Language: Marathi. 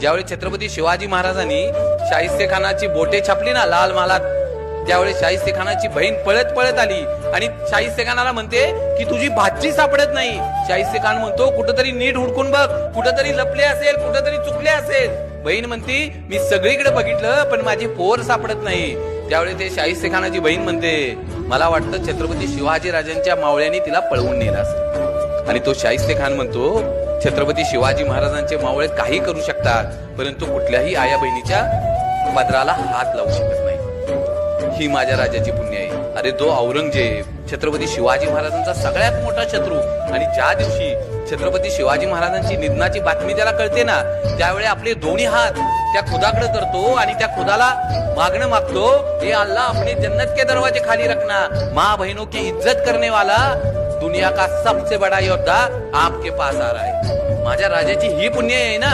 ज्यावेळी छत्रपती शिवाजी महाराजांनी शाहिस्ते खानाची बोटे छापली ना लाल मालात त्यावेळी शाहिस्ते खानाची बहीण पळत पळत आली आणि शाहिस्ते खानाला म्हणते की तुझी भाजी सापडत नाही. शाहिस्ते खान म्हणतो कुठंतरी नीट हुडकून बघ कुठंतरी लपले असेल कुठंतरी चुकले असेल. बहीण म्हणती मी सगळीकडे बघितलं पण माझी पोर सापडत नाही. त्यावेळी ते शाहिस्ते खानाची बहीण म्हणते मला वाटतं छत्रपती शिवाजी राजांच्या मावळ्यांनी तिला पळवून नेलं असेल. आणि तो शाहिस्ते खान म्हणतो छत्रपती शिवाजी महाराजांचे मावळे काही करू शकतात परंतु कुठल्याही आया बहिणीच्या पदराला हात लावू शकत नाही. ही माझ्या राजाची पुण्य आहे. अरे तो औरंगजेब छत्रपती शिवाजी महाराजांचा सगळ्यात मोठा शत्रू आणि ज्या दिवशी छत्रपती शिवाजी महाराजांची निधनाची बातमी त्याला कळते ना त्यावेळी आपले दोन्ही हात त्या खुदाकडे करतो आणि त्या खुदाला मागणं मागतो हे अल्ला आपले जन्नत के दरवाजे खाली रखना मा बहिणो की इज्जत करणे वाला दुनिया का सबसे बड़ा योद्धा आपके पास आ रहा है। माझ्या राजाची ही पुण्य आहे ना?